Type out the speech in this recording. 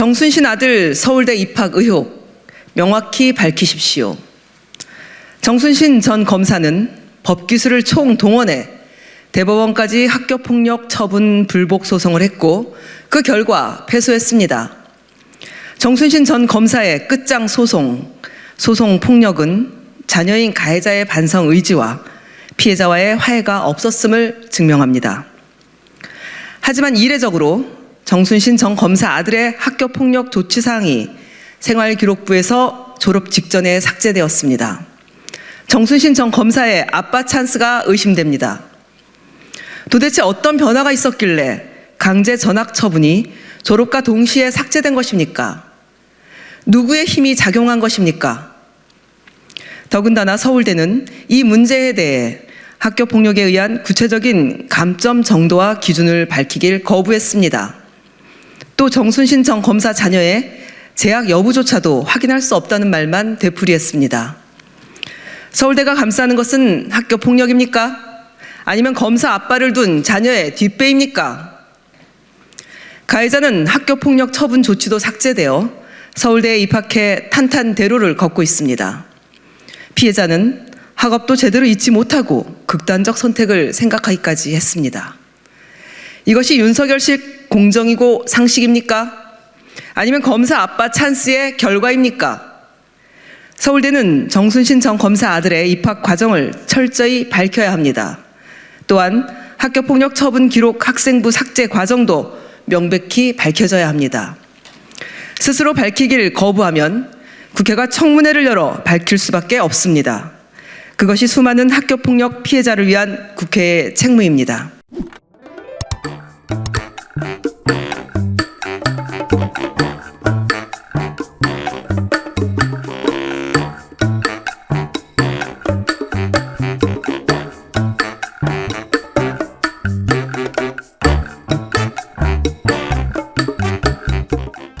정순신 아들 서울대 입학 의혹 명확히 밝히십시오. 정순신 전 검사는 법기술을 총동원해 대법원까지 학교폭력 처분 불복 소송을 했고 그 결과 패소했습니다. 정순신 전 검사의 끝장 소송, 소송 폭력은 자녀인 가해자의 반성 의지와 피해자와의 화해가 없었음을 증명합니다. 하지만 이례적으로 정순신 전 검사 아들의 학교 폭력 조치 사항이 생활기록부에서 졸업 직전에 삭제되었습니다. 정순신 전 검사의 아빠 찬스가 의심됩니다. 도대체 어떤 변화가 있었길래 강제 전학 처분이 졸업과 동시에 삭제된 것입니까? 누구의 힘이 작용한 것입니까? 더군다나 서울대는 이 문제에 대해 학교 폭력에 의한 구체적인 감점 정도와 기준을 밝히길 거부했습니다. 또 정순신 전 검사 자녀의 재학 여부조차도 확인할 수 없다는 말만 되풀이했습니다. 서울대가 감싸는 것은 학교 폭력입니까? 아니면 검사 아빠를 둔 자녀의 뒷배입니까? 가해자는 학교 폭력 처분 조치도 삭제되어 서울대에 입학해 탄탄대로를 걷고 있습니다. 피해자는 학업도 제대로 잊지 못하고 극단적 선택을 생각하기까지 했습니다. 이것이 윤석열식 공정이고 상식입니까? 아니면 검사 아빠 찬스의 결과입니까? 서울대는 정순신 전 검사 아들의 입학 과정을 철저히 밝혀야 합니다. 또한 학교폭력 처분 기록 학생부 삭제 과정도 명백히 밝혀져야 합니다. 스스로 밝히길 거부하면 국회가 청문회를 열어 밝힐 수밖에 없습니다. 그것이 수많은 학교폭력 피해자를 위한 국회의 책무입니다.